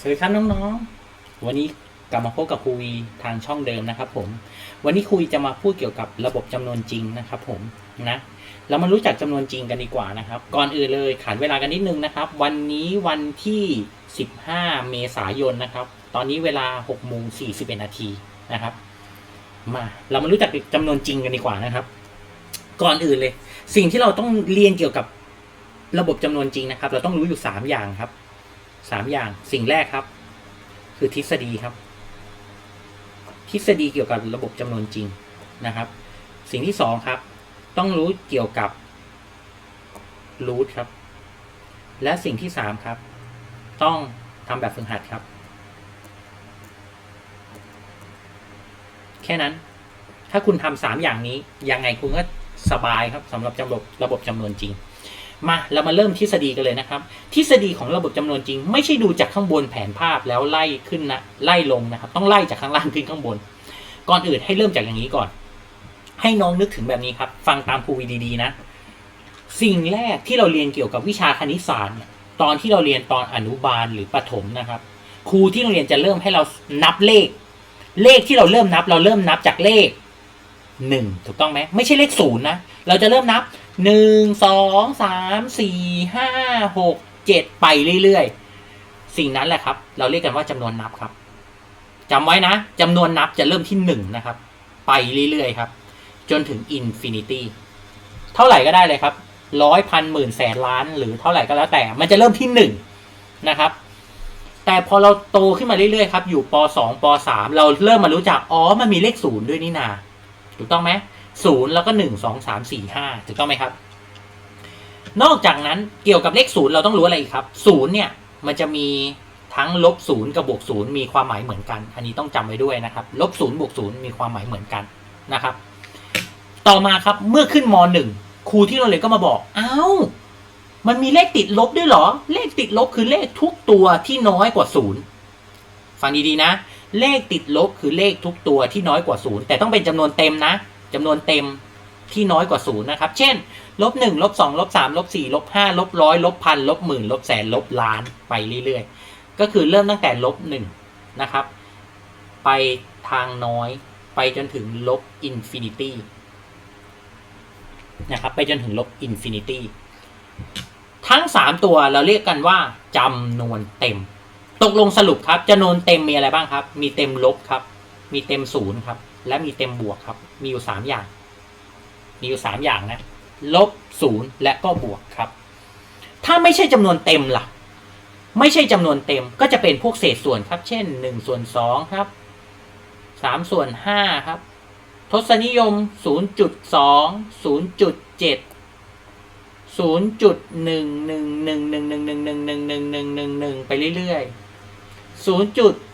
สวัสดีครับน้องๆ วันนี้กลับมาพบกับครูวีทางช่องเดิมนะครับผม วันนี้ครูวีจะมาพูดเกี่ยวกับระบบจำนวนจริงนะครับผมนะ เรามารู้จักจำนวนจริงกันดีกว่านะครับ ก่อนอื่นเลยขานเวลากันนิดนึงนะครับ วันนี้วันที่ 15 เมษายนนะครับ ตอนนี้เวลา6โมง41นาทีนะครับ มา เรามารู้จักจำนวนจริงกันดีกว่านะครับ ก่อนอื่นเลย สิ่งที่เราต้องเรียนเกี่ยวกับระบบจำนวนจริงนะครับ เราต้องรู้อยู่สามอย่างครับ สามอย่างสิ่งแรกครับ คือทฤษฎีครับ ทฤษฎีเกี่ยวกับระบบจำนวนจริงนะครับ สิ่งที่สองครับ ต้องรู้เกี่ยวกับรูทครับ และสิ่งที่สามครับ ต้องทำแบบฝึกหัดครับ แค่นั้น ถ้าคุณทำสามอย่างนี้ ยังไงคุณก็สบายครับสำหรับจระบบระบบจำนวนจริง มาเรามาเริ่มทฤษฎีกันเลยนะครับ ทฤษฎีของระบบจำนวนจริง ไม่ใช่ดูจากข้างบนแผนภาพแล้วไล่ขึ้นนะไล่ลงนะครับ ต้องไล่จากข้างล่างขึ้นข้างบน ก่อนอื่นให้เริ่มจากอย่างนี้ก่อน ให้น้องนึกถึงแบบนี้ครับ ฟังตามครูวีดีๆนะ สิ่งแรกที่เราเรียนเกี่ยวกับวิชาคณิตศาสตร์ตอนที่เราเรียนตอนอนุบาลหรือประถมนะครับ ครูที่โรงเรียนจะเริ่มให้เรานับเลข เลขที่เราเริ่มนับ เราเริ่มนับจากเลขหนึ่งถูกต้องไหมไม่ใช่เลขศูนย์นะเราจะเริ่มนับ หนึ่งสองสามสี่ห้าหกเจ็ดไปเรื่อยๆ สิ่งนั้นแหละครับ เราเรียกกันว่าจำนวนนับครับจำไว้นะจำนวนนับจะเริ่มที่หนึ่งนะครับ ไปเรื่อยๆครับ จนถึงอินฟินิตี้เท่าไหร่ก็ได้เลยครับร้อยพันหมื่นแสนล้าน หรือเท่าไหร่ก็แล้วแต่ มันจะเริ่มที่หนึ่งนะครับ แต่พอเราโตขึ้นมาเรื่อยๆครับ อยู่ปสองปสามเราเริ่มมารู้จัก อ๋อ มันมีเลขศูนย์ด้วยนี่นา ถูกต้องไหม ศูนย์แล้วก็หนึ่งสองสามสี่ห้าถูกต้องไหมครับ นอกจากนั้นเกี่ยวกับเลขศูนย์เราต้องรู้อะไรอีกครับศูนย์เนี่ยมันจะมีทั้งลบศูนย์กับบวกศูนย์มีความหมายเหมือนกัน อันนี้ต้องจำไว้ด้วยนะครับลบศูนย์บวกศูนย์มีความหมายเหมือนกันนะครับ ต่อมาครับเมื่อขึ้นมหนึ่งครูที่โรงเรียนก็มาบอกอ้าวมันมีเลขติดลบด้วยเหรอ เลขติดลบคือเลขทุกตัวที่น้อยกว่าศูนย์ฟังดีๆนะ เลขติดลบคือเลขทุกตัวที่น้อยกว่าศูนย์แต่ต้องเป็นจำนวนเต็มนะ จำนวนเต็มที่น้อยกว่าศูนย์นะครับ เช่น ลบหนึ่งลบสองลบสามลบสี่ลบห้าลบร้อยลบพันลบหมื่นลบแสนลบล้านไปเรื่อยๆ ก็คือเริ่มตั้งแต่ลบหนึ่งนะครับ ไปทางน้อยไปจนถึงลบอินฟินิตี้นะครับ ไปจนถึงลบอินฟินิตี้ทั้งสามตัวเราเรียกกันว่าจำนวนเต็ม ตกลงสรุปครับจำนวนเต็มมีอะไรบ้างครับ มีเต็มลบครับ มีเต็มศูนย์ครับ และมีเต็มบวกครับ มีอยู่ 3 อย่าง มีอยู่ 3 อย่างนะ ลบศูนย์และก็บวกครับ ถ้าไม่ใช่จำนวนเต็มล่ะ ไม่ใช่จำนวนเต็มก็จะเป็นพวกเศษส่วนครับ เช่น1ส่วน2ครับ3ส่วน5ครับ ทศนิยม 0.2 0.7 0.1111111111111ไปเรื่อยๆ0.1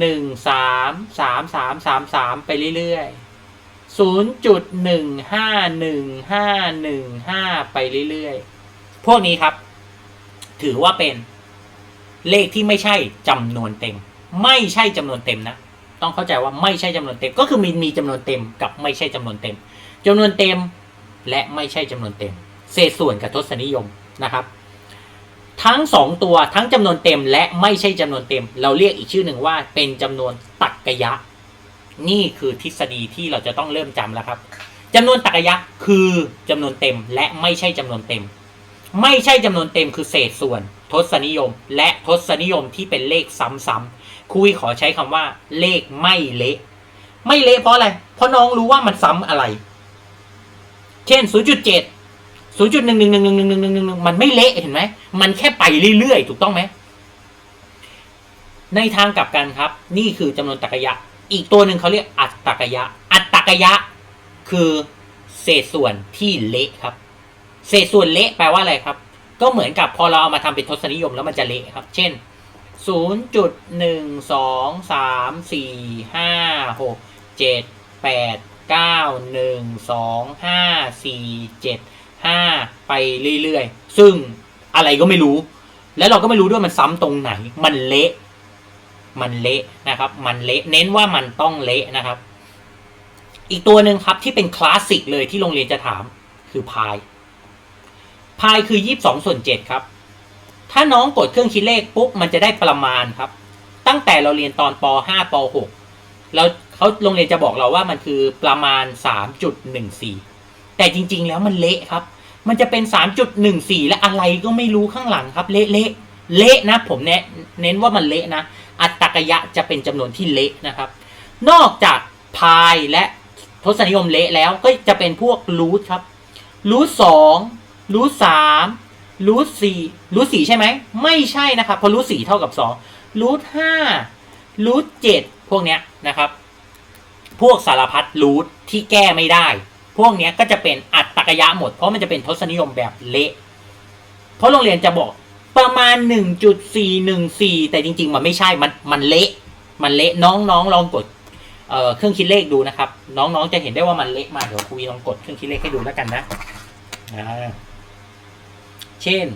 หนึ่งสามสามสามสามสามไปเรื่อยๆศูนย์จุดหนึ่งห้าหนึ่งห้าหนึ่งห้าไปเรื่อยๆ พวกนี้ครับ ถือว่าเป็นเลขที่ไม่ใช่จำนวนเต็ม ไม่ใช่จำนวนเต็มนะ ต้องเข้าใจว่าไม่ใช่จำนวนเต็ม ก็คือมีมีจำนวนเต็มกับไม่ใช่จำนวนเต็มจำนวนเต็มและไม่ใช่จำนวนเต็ม เศษส่วนกับทศนิยมนะครับ ทั้งสองตัวทั้งจำนวนเต็มและไม่ใช่จำนวนเต็ม เราเรียกอีกชื่อหนึ่งว่าเป็นจำนวนตรรกะยะ นี่คือทฤษฎีที่เราจะต้องเริ่มจำแล้วครับจำนวนตรรกะยะคือจำนวนเต็มและไม่ใช่จำนวนเต็ม ไม่ใช่จำนวนเต็มคือเศษส่วน ทศนิยม และทศนิยมที่เป็นเลขซ้ำๆคุยขอใช้คำว่า เลขไม่เละไม่เละเพราะอะไรเพราะน้องรู้ว่ามันซ้ำอะไร เช่น 0.7 0.1111111มันไม่เละเห็นไหม มันแค่ไปเรื่อยๆ ถูกต้องไหม ในทางกลับกันครับ นี่คือจำนวนตรรกะยะ อีกตัวหนึ่งเขาเรียกอัตตรกะยะ อัตตรกะยะ คือเศษส่วนที่เละครับ เศษส่วนเละแปลว่าอะไรครับ ก็เหมือนกับพอเราเอามาทำเป็นทศนิยมแล้วมันจะเละครับ เช่น0.1 2 3 4 5 6 7 8 9 1 2 5 4 7 5 ไปเรื่อยๆ ซึ่งอะไรก็ไม่รู้ แล้วเราก็ไม่รู้ด้วยมันซ้ำตรงไหน มันเละ มันเละนะครับ มันเละ เน้นว่ามันต้องเละนะครับ อีกตัวหนึ่งครับที่เป็นคลาสสิกเลยที่โรงเรียนจะถามคือพาย พายคือยี่สองส่วนเจ็ดครับ ถ้าน้องกดเครื่องคิดเลขปุ๊บมันจะได้ประมาณครับ ตั้งแต่เราเรียนตอนป .5 ป .6 แล้วเขาโรงเรียนจะบอกเราว่ามันคือประมาณ 3.14 แต่จริง ๆ แล้วมันเละครับ มันจะเป็น 3.14 และอะไรก็ไม่รู้ข้างหลังครับ เละเละเละนะ ผมเน้นเน้นว่ามันเละนะ อัตตกยะจะเป็นจำนวนที่เละนะครับ นอกจากพายและทศนิยมเละแล้วก็จะเป็นพวกรูทครับรูทสองรูทสามรูทสี่รูทสี่ใช่ไหม ไม่ใช่นะครับ เพราะรูทสี่เท่ากับสองรูทห้ารูทเจ็ดพวกเนี้ยนะครับ พวกสารพัดรูทที่แก้ไม่ได้ พวกนี้ก็จะเป็นอัตตกยะหมด เพราะมันจะเป็นทศนิยมแบบเละ เพราะโรงเรียนจะบอกประมาณ 1.414 แต่จริง ๆ มันไม่ใช่ มันมันเละ มันเละน้องๆลองกดเเครื่องคิดเลขดูนะครับ น้องๆจะเห็นได้ว่ามันเละมากเดี๋ยวครูวีลองกดเครื่องคิดเลขให้ดูแล้วกันนะเช่น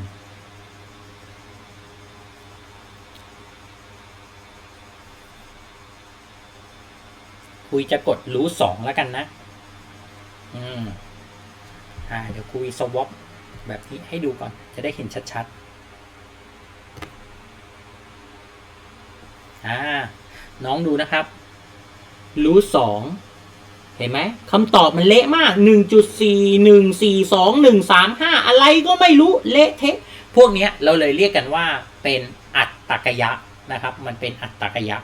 คุยจะกดรู้สองแล้วกันนะ อืมอ่า เดี๋ยวคุยสวอปแบบนี้ให้ดูก่อน จะได้เห็นชัดๆ อ่า น้องดูนะครับ รู้สอง เห็นไหมคำตอบมันเละมากหนึ่งจุดสี่หนึ่งสี่สองหนึ่งสามห้าอะไรก็ไม่รู้ เละเทะ พวกนี้เราเลยเรียกกันว่าเป็นอัตตกยะนะครับ มันเป็นอัตตกยะ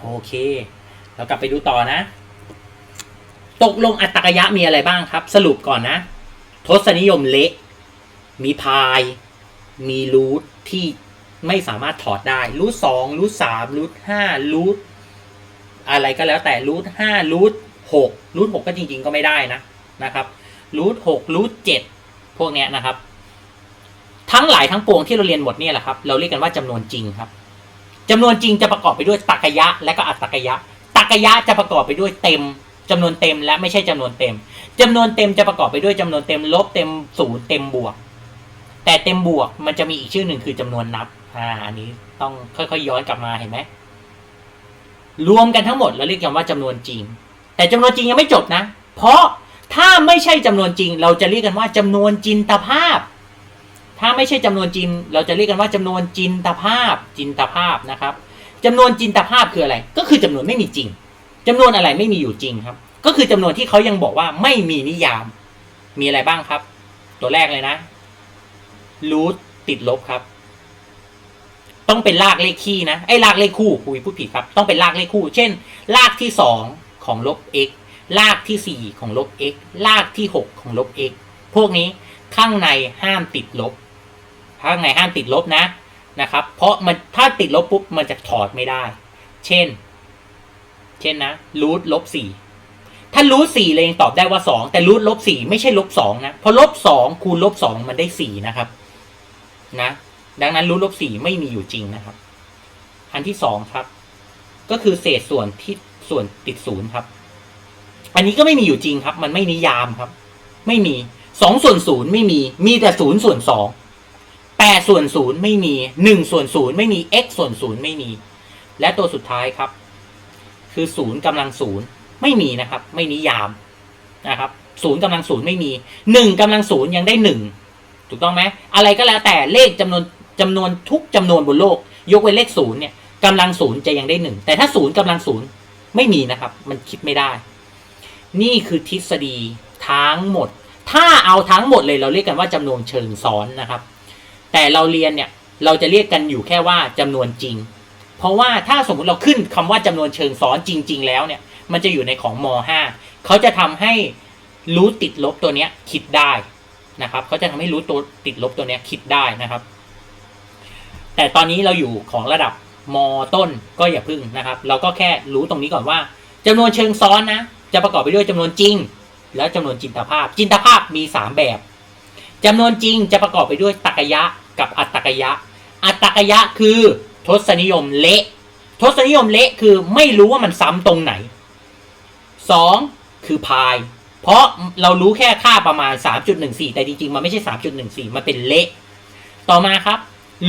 โอเค เรากลับไปดูต่อนะ ตกลงอัตตกยะมีอะไรบ้างครับ สรุปก่อนนะ ทศนิยมเละ มีพาย มีรูทที่ไม่สามารถถอดได้รูทสองรูทสามรูทห้ารูทอะไรก็แล้วแต่รูทห้ารูทหกรูทหกก็จริง ๆ ก็ไม่ได้นะนะครับรูทหกรูทเจ็ดพวกเนี้ยนะครับ ทั้งหลายทั้งปวงที่เราเรียนหมดเนี่ยแหละครับ เราเรียกกันว่าจำนวนจริงครับจำนวนจริงจะประกอบไปด้วยตักยะ และก็อัตตกยะตักยะจะประกอบไปด้วยเต็ม จำนวนเต็มและไม่ใช่จำนวนเต็มจำนวนเต็มจะประกอบไปด้วยจำนวนเต็มลบเต็มศูนย์เต็มบวก แต่เต็มบวกมันจะมีอีกชื่อหนึ่งคือจำนวนนับอ่าอันนี้ต้องค่อยๆย้อนกลับมาเห็นไหมรวมกันทั้งหมดเราเรียกกันว่าจำนวนจริง แต่จำนวนจริงยังไม่จบนะ เพราะถ้าไม่ใช่จำนวนจริง เราจะเรียกกันว่าจำนวนจินตภาพ ถ้าไม่ใช่จำนวนจริง เราจะเรียกกันว่าจำนวนจินตภาพจินตภาพนะครับจำนวนจินตภาพคืออะไร ก็คือจำนวนไม่มีจริง จำนวนอะไรไม่มีอยู่จริงครับ ก็คือจำนวนที่เขายังบอกว่าไม่มีนิยาม มีอะไรบ้างครับ ตัวแรกเลยนะรูทติดลบครับ ต้องเป็นรากเลขคี่นะไอ้รากเลขคู่คุยพูดผิดครับ ต้องเป็นรากเลขคู่ เช่น รากที่สองของลบ x รากที่สี่ของลบ x รากที่หกของลบ x พวกนี้ข้างในห้ามติดลบ ข้างในห้ามติดลบนะนะครับ เพราะมันถ้าติดลบปุ๊บมันจะถอดไม่ได้ เช่น เช่นนะรูทลบสี่ถ้ารูทสี่เลยยังตอบได้ว่าสองแต่รูทลบสี่ไม่ใช่ลบสองนะเพราะลบสองคูณลบสองมันได้สี่นะครับ นะ ดังนั้นรูทลบสี่ไม่มีอยู่จริงนะครับ อันที่สองครับ ก็คือเศษส่วนที่ส่วนติดศูนย์ครับ อันนี้ก็ไม่มีอยู่จริงครับ มันไม่นิยามครับ ไม่มีสองส่วนศูนย์ไม่มี มีแต่ศูนย์ส่วนสองแปดส่วนศูนย์ไม่มีหนึ่งส่วนศูนย์ไม่มี x ส่วนศูนย์ไม่มี และตัวสุดท้ายครับ คือศูนย์กำลังศูนย์ไม่มีนะครับ ไม่นิยามนะครับศูนย์กำลังศูนย์ไม่มีหนึ่งกำลังศูนย์ยังได้หนึ่งถูกต้องไหมอะไรก็แล้วแต่เลขจำนวนจำนวนทุกจำนวนบนโลก ยกเว้นเลขศูนย์เนี่ยกำลังศูนย์จะยังได้หนึ่งแต่ถ้าศูนย์กำลังศูนย์ไม่มีนะครับ มันคิดไม่ได้ นี่คือทฤษฎีทั้งหมด ถ้าเอาทั้งหมดเลยเราเรียกกันว่าจำนวนเชิงซ้อนนะครับ แต่เราเรียนเนี่ยเราจะเรียกกันอยู่แค่ว่าจำนวนจริง เพราะว่าถ้าสมมุติเราขึ้นคำว่าจำนวนเชิงซ้อนจริง ๆ แล้วเนี่ย มันจะอยู่ในของม .5 เขาจะทำให้รู้ติดลบตัวเนี้ยคิดได้นะครับเขาจะทำให้รู้ตัวติดลบตัวเนี้ยคิดได้นะครับ แต่ตอนนี้เราอยู่ของระดับม ต้นก็อย่าพึ่งนะครับ เราก็แค่รู้ตรงนี้ก่อนว่าจำนวนเชิงซ้อนนะจะประกอบไปด้วยจำนวนจริง แล้วจำนวนจินตภาพ จินตภาพมีสามแบบจำนวนจริงจะประกอบไปด้วยตักยะกับอัตตกยะอัตตกยะคือ ทศนิยมเละ ทศนิยมเละคือไม่รู้ว่ามันซ้ำตรงไหนสองคือพาย เพราะเรารู้แค่ค่าประมาณ 3.14 แต่จริงๆ มันไม่ใช่ 3.14 มันเป็นเละ ต่อมาครับ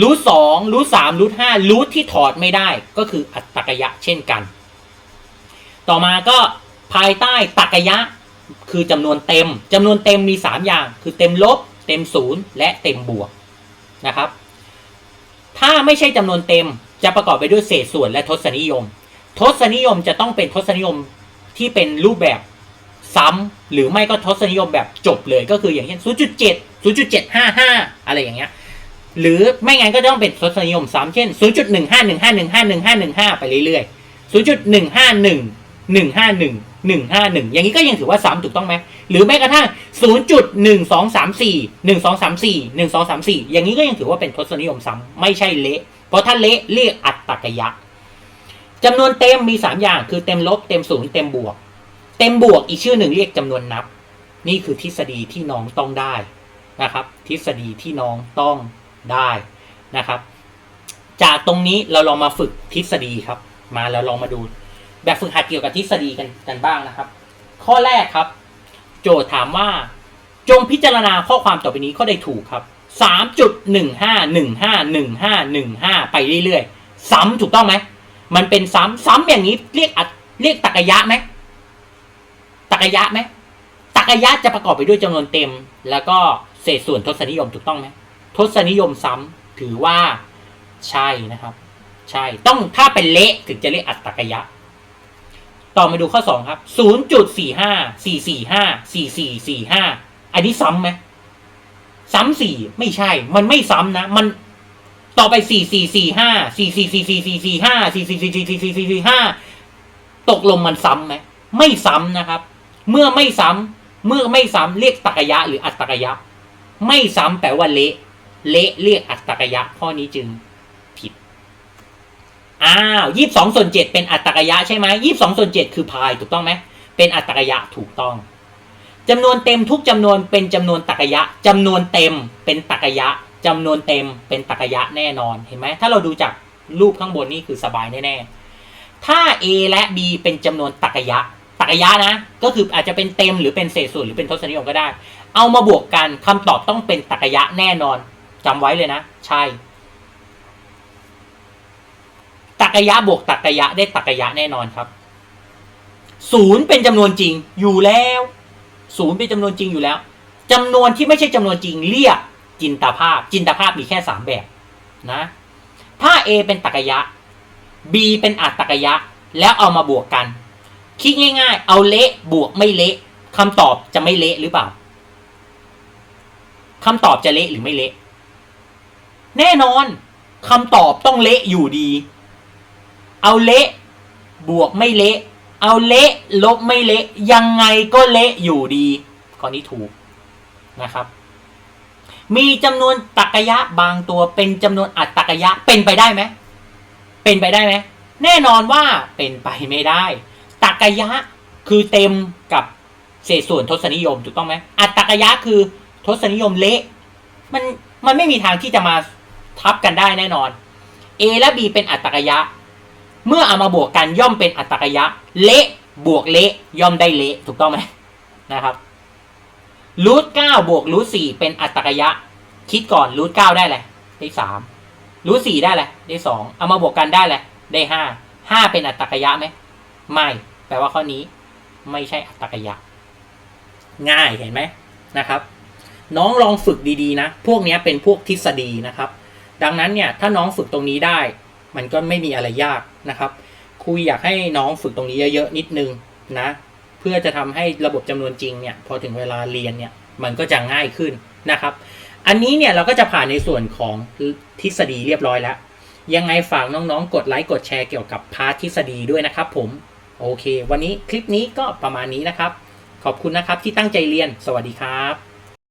รู้สองรู้สามรู้ห้ารู้ที่ถอดไม่ได้ก็คืออัตตกยะเช่นกัน ต่อมาก็ภายใต้ตักยะคือจำนวนเต็มจำนวนเต็มมี 3 อย่าง คือเต็มลบ เต็มศูนย์และเต็มบวกนะครับ ถ้าไม่ใช่จำนวนเต็มจะประกอบไปด้วยเศษส่วนและทศนิยม ทศนิยมจะต้องเป็นทศนิยมที่เป็นรูปแบบซ้ำหรือไม่ก็ทศนิยมแบบจบเลยก็คืออย่างเช่น 0.7 0.755 อะไรอย่างเงี้ยหรือไม่งั้นก็ต้องเป็นทศนิยมซ้ำเช่น 0.151515151 ไปเรื่อยๆ 0.151 151 151อย่างนี้ก็ยังถือว่าซ้ำถูกต้องไหมหรือแม้กระทั่ง0.1234 1234 1234องสามสี่หนึ่งสองสามสี่หนึ่งสองสามสี่อย่างนี้ก็ยังถือว่าเป็นทศนิยมซ้ำไม่ใช่เละ เพราะถ้าเละเรียกอัตตกยะจำนวนเต็มมี3อย่างคือเต็มลบเต็มศูนย์เต็มบวก เต็มบวกอีกชื่อหนึ่งเรียกจำนวนนับ นี่คือทฤษฎีที่น้องต้องได้นะครับ ทฤษฎีที่น้องต้องได้นะครับ จากตรงนี้เราลองมาฝึกทฤษฎีครับ มาแล้วลองมาดู แบบฝึกหัดเกี่ยวกับทฤษฎีกันกันบ้างนะครับ ข้อแรกครับ โจทย์ถามว่า จงพิจารณาข้อความต่อไปนี้ข้อใดถูกครับสามจุดหนึ่งห้าหนึ่งห้าหนึ่งห้าหนึ่งห้าไปเรื่อยๆ ซ้ำถูกต้องไหม มันเป็นซ้ำซ้ำอย่างนี้เรียกอัดเรียกตรรกยะไหมตรรกยะไหมตรรกยะจะประกอบไปด้วยจำนวนเต็ม แล้วก็เศษส่วนทศนิยมถูกต้องไหมทศนิยมซ้ำถือว่าใช่นะครับ ใช่ต้องถ้าเป็นเละถึงจะเรียกอัตตกยะ ต่อมาดูข้อสองครับศูนย์จุดสี่ห้าสี่สี่ห้าสี่สี่สี่ห้าอันนี้ซ้ำไหมซ้ำสี่ไม่ใช่ มันไม่ซ้ำนะ มันต่อไปสี่สี่สี่ห้าสี่สี่สี่สี่สี่สี่ห้าสี่สี่สี่สี่สี่สี่สี่สี่ห้าตกลงมันซ้ำไหมไม่ซ้ำนะครับ เมื่อไม่ซ้ำเมื่อไม่ซ้ำเรียกตักยะหรืออัตตกยะ ไม่ซ้ำแปลว่าเละ เละเรียกอัตตกยะข้อนี้จึง อ้าวยี่สิบสองส่วนเจ็ดเป็นอัตตกยะใช่ไหมยี่สิบสองส่วนเจ็ดคือพายถูกต้องไหมเป็นอัตตกยะถูกต้องจำนวนเต็มทุกจำนวนเป็นจำนวนตรรกยะจำนวนเต็มเป็นตรรกยะจำนวนเต็มเป็นตรรกยะแน่นอนเห็นไหมถ้าเราดูจากรูปข้างบนนี่คือสบายแน่ๆถ้า A และ B เป็นจำนวนตรรกยะตรรกยะนะ ก็คืออาจจะเป็นเต็มหรือเป็นเศษส่วนหรือเป็นทศนิยมก็ได้ เอามาบวกกันคำตอบต้องเป็นตรรกยะแน่นอนจำไว้เลยนะ ใช่ ตักกยะบวกตักกยะได้ตักกยะแน่นอนครับศูนย์เป็นจำนวนจริงอยู่แล้วศูนย์เป็นจำนวนจริงอยู่แล้วจำนวนที่ไม่ใช่จำนวนจริงเรียกจินตภาพ จินตภาพมีแค่สามแบบนะ ถ้า A เป็นตักยะ B เป็นอัตตักกยะ แล้วเอามาบวกกัน คิดง่าย ๆ เอาเละบวกไม่เละคำตอบจะไม่เละหรือเปล่าคำตอบจะเละหรือไม่เละ แน่นอนคำตอบต้องเละอยู่ดี เอาเละบวกไม่เละ เอาเละลบไม่เละ ยังไงก็เละอยู่ดีข้อนี้ถูกนะครับ มีจำนวนตรรกยะบางตัวเป็นจำนวนอัตตรกยะเป็นไปได้ไหมเป็นไปได้ไหมแน่นอนว่าเป็นไปไม่ได้ตรรกยะคือเต็มกับเศษส่วนทศนิยมถูกต้องไหมอัตตรกยะคือทศนิยมเละมันมันไม่มีทางที่จะมาทับกันได้แน่นอน A และ B เป็นอัตตรกยะ เมื่อเอามาบวกกันย่อมเป็นอัตตกยะ เละบวกเละย่อมได้เละถูกต้องไหมนะครับรูทเก้าบวกรูทสี่เป็นอัตตกยะ คิดก่อนรูทเก้าได้แหละได้สามรูทสี่ได้แหละได้สองเอามาบวกกันได้แหละได้ห้าห้าเป็นอัตตกยะไหมไม่แปลว่าข้อนี้ไม่ใช่อัตตกยะ ง่ายเห็นไหมนะครับ น้องลองฝึกดีๆนะ พวกนี้เป็นพวกทฤษฎีนะครับ ดังนั้นเนี่ยถ้าน้องฝึกตรงนี้ได้ มันก็ไม่มีอะไรยากนะครับครูอยากให้น้องฝึกตรงนี้เยอะๆนิดนึงนะ เพื่อจะทำให้ระบบจำนวนจริงเนี่ยพอถึงเวลาเรียนเนี่ยมันก็จะง่ายขึ้นนะครับ อันนี้เนี่ยเราก็จะผ่านในส่วนของทฤษฎีเรียบร้อยแล้ว ยังไงฝากน้องๆ กดไลค์กดแชร์เกี่ยวกับพาร์ททฤษฎีด้วยนะครับผม โอเค วันนี้คลิปนี้ก็ประมาณนี้นะครับ ขอบคุณนะครับที่ตั้งใจเรียน สวัสดีครับ